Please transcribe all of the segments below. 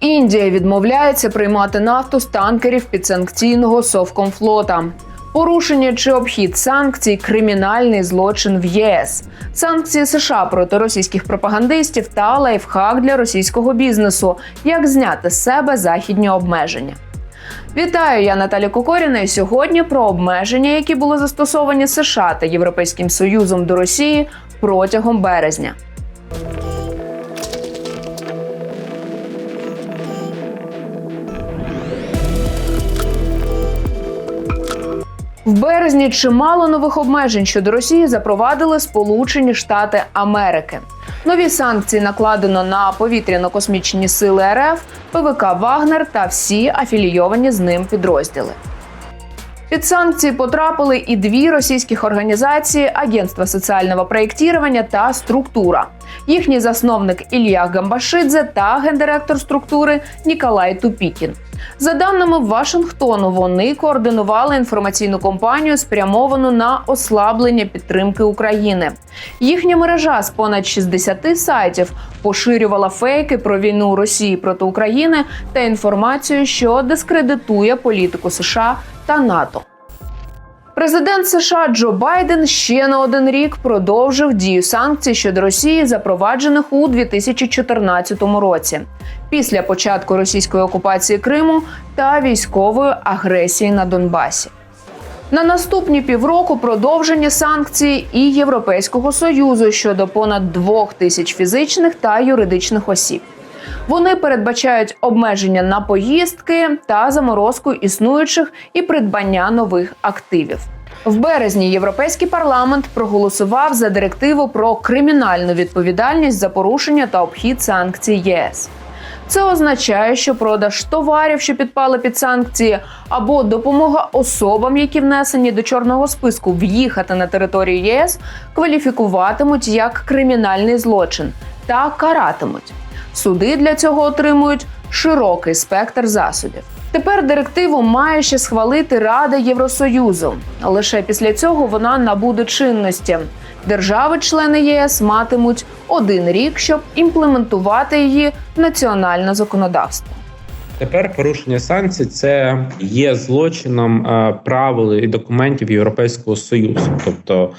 Індія відмовляється приймати нафту з танкерів підсанкційного Совкомфлота. Порушення чи обхід санкцій кримінальний злочин в ЄС. Санкції США проти російських пропагандистів та лайфхак для російського бізнесу. Як зняти з себе західні обмеження? Вітаю, я Наталя Кокоріна. І сьогодні про обмеження, які були застосовані США та Європейським Союзом до Росії протягом березня. В березні чимало нових обмежень щодо Росії запровадили Сполучені Штати Америки. Нові санкції накладено на повітряно-космічні сили РФ, ПВК Вагнер та всі афілійовані з ним підрозділи. Під санкції потрапили і дві російських організації Агентство соціального проєктування та структура. Їхній засновник Ілля Гамбашидзе та гендиректор структури Ніколай Тупікін. За даними Вашингтону, вони координували інформаційну кампанію, спрямовану на ослаблення підтримки України. Їхня мережа з понад 60 сайтів поширювала фейки про війну Росії проти України та інформацію, що дискредитує політику США та НАТО. Президент США Джо Байден ще на один рік продовжив дію санкцій щодо Росії, запроваджених у 2014 році, після початку російської окупації Криму та військової агресії на Донбасі. На наступні півроку продовження санкцій і Європейського союзу щодо понад двох тисяч фізичних та юридичних осіб. Вони передбачають обмеження на поїздки та заморозку існуючих і придбання нових активів. В березні європейський парламент проголосував за директиву про кримінальну відповідальність за порушення та обхід санкцій ЄС. Це означає, що продаж товарів, що підпали під санкції, або допомога особам, які внесені до чорного списку, в'їхати на територію ЄС, кваліфікуватимуть як кримінальний злочин та каратимуть. Суди для цього отримують широкий спектр засобів. Тепер директиву має ще схвалити Рада Євросоюзу. Лише після цього вона набуде чинності. Держави-члени ЄС матимуть один рік, щоб імплементувати її в національне законодавство. Тепер порушення санкцій це є злочином е, правил і документів Європейського союзу. Тобто,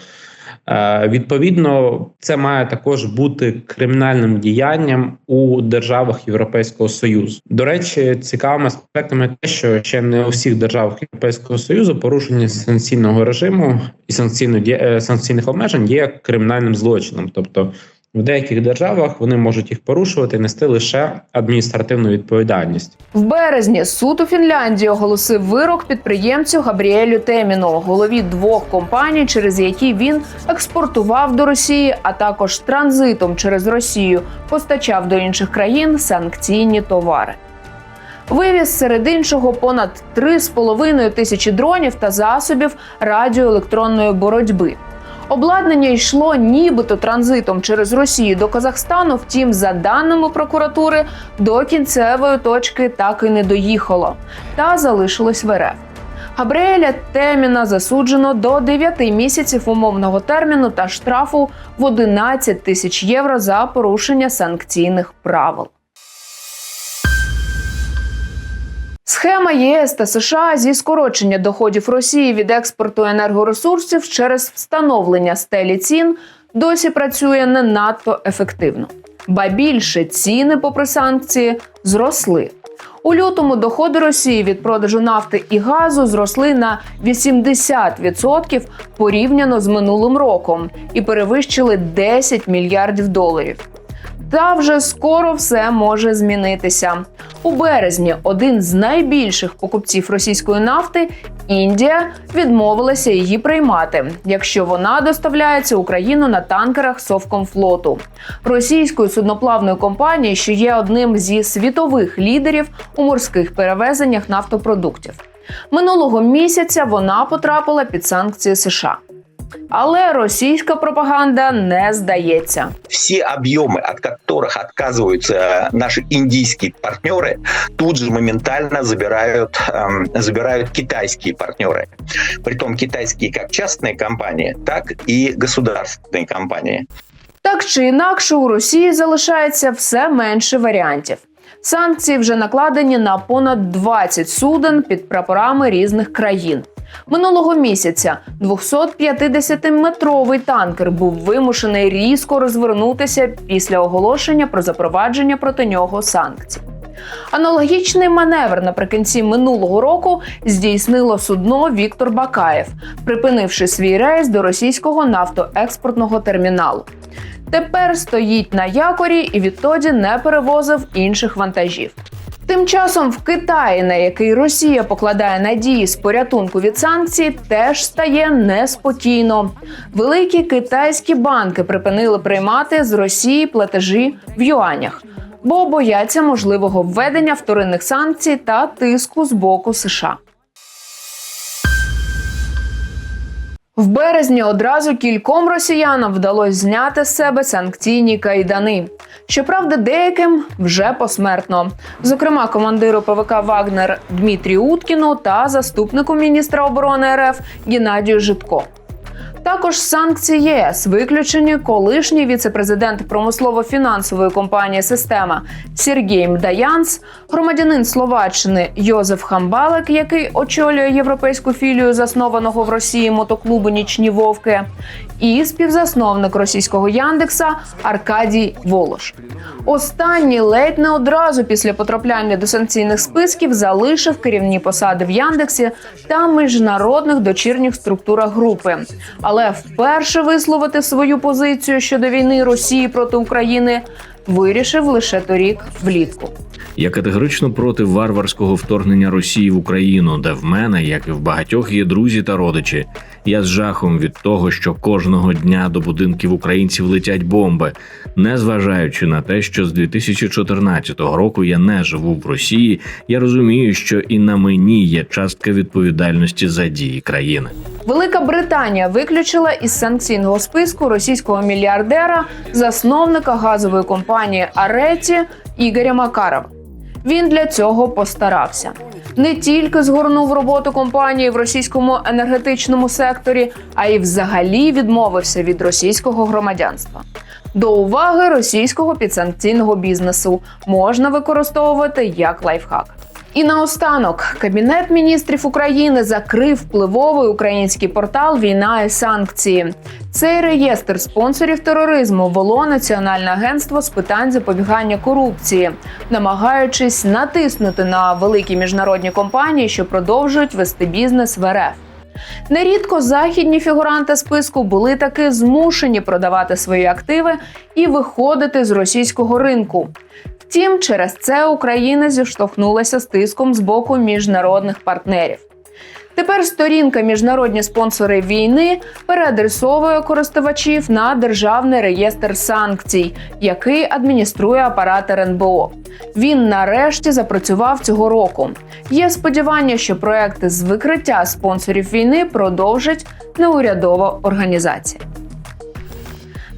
відповідно, це має також бути кримінальним діянням у державах Європейського союзу. До речі, цікавим аспектом є те, що ще не у всіх державах Європейського союзу порушення санкційного режиму і санкційно е, санкційних обмежень є кримінальним злочином, тобто. В деяких державах вони можуть їх порушувати, і нести лише адміністративну відповідальність. В березні суд у Фінляндії оголосив вирок підприємцю Габріелю Теміну, голові двох компаній, через які він експортував до Росії, а також транзитом через Росію постачав до інших країн санкційні товари. Вивіз серед іншого понад 3,5 тисячі дронів та засобів радіоелектронної боротьби. Обладнання йшло нібито транзитом через Росію до Казахстану. Втім, за даними прокуратури, до кінцевої точки так і не доїхало та залишилось в РФ. Габріеля Теміна засуджено до 9 місяців умовного терміну та штрафу в 11 тисяч євро за порушення санкційних правил. Схема ЄС та США зі скорочення доходів Росії від експорту енергоресурсів через встановлення стелі цін досі працює не надто ефективно. Ба більше ціни, попри санкції, зросли. У лютому доходи Росії від продажу нафти і газу зросли на 80% порівняно з минулим роком і перевищили 10 мільярдів доларів. Та вже скоро все може змінитися. У березні один з найбільших покупців російської нафти Індія відмовилася її приймати, якщо вона доставляється Україну на танкерах Совкомфлоту, російської судноплавної компанії, що є одним зі світових лідерів у морських перевезеннях нафтопродуктів. Минулого місяця вона потрапила під санкції США. Але російська пропаганда не здається. все объемы, от которых отказываются наши индийские партнеры, тут же моментально забирают, эм, забирают китайские партнеры. Притом китайские как частные компании, так и государственные компании. Так чи інакше, у Росії залишається все менше варіантів. Санкції вже накладені на понад 20 суден під прапорами різних країн. Минулого місяця 250-метровий танкер був вимушений різко розвернутися після оголошення про запровадження проти нього санкцій. Аналогічний маневр наприкінці минулого року здійснило судно Віктор Бакаєв, припинивши свій рейс до російського нафтоекспортного терміналу. Тепер стоїть на якорі і відтоді не перевозив інших вантажів. Тим часом в Китаї, на який Росія покладає надії з порятунку від санкцій, теж стає неспокійно. Великі китайські банки припинили приймати з Росії платежі в юанях, бо бояться можливого введення вторинних санкцій та тиску з боку США. В березні одразу кільком росіянам вдалося зняти з себе санкційні кайдани. Щоправда, деяким вже посмертно. Зокрема, командиру ПВК Вагнер Дмитрію Уткіну та заступнику міністра оборони РФ Геннадію Житко. Також санкції ЄС виключені колишній віцепрезидент промислово-фінансової компанії Система Сергій Мдаянс, громадянин Словаччини Йозеф Хамбалек, який очолює європейську філію заснованого в Росії мотоклубу Нічні Вовки, і співзасновник російського Яндекса Аркадій Волош. Останній ледь не одразу після потрапляння до санкційних списків залишив керівні посади в Яндексі та міжнародних дочірніх структурах групи. Але вперше висловити свою позицію щодо війни Росії проти України вирішив лише торік влітку. Я категорично проти варварського вторгнення Росії в Україну, де в мене, як і в багатьох, є друзі та родичі. Я з жахом від того, що кожного дня до будинків українців летять бомби, не зважаючи на те, що з 2014 року я не живу в Росії. Я розумію, що і на мені є частка відповідальності за дії країни. Велика Британія виключила із санкційного списку російського мільярдера, засновника газової компанії Ареті Ігоря Макарова. Він для цього постарався. Не тільки згорнув роботу компанії в російському енергетичному секторі, а й взагалі відмовився від російського громадянства. До уваги російського підсанкційного бізнесу можна використовувати як лайфхак. І наостанок кабінет міністрів України закрив впливовий український портал Війна і санкції. Цей реєстр спонсорів тероризму вело Національне агентство з питань запобігання корупції, намагаючись натиснути на великі міжнародні компанії, що продовжують вести бізнес в РФ. Нерідко західні фігуранти списку були таки змушені продавати свої активи і виходити з російського ринку. Втім, через це Україна зіштовхнулася з тиском з боку міжнародних партнерів. Тепер сторінка міжнародні спонсори війни переадресовує користувачів на державний реєстр санкцій, який адмініструє апарат РНБО. Він нарешті запрацював цього року. Є сподівання, що проекти з викриття спонсорів війни продовжить неурядова організація.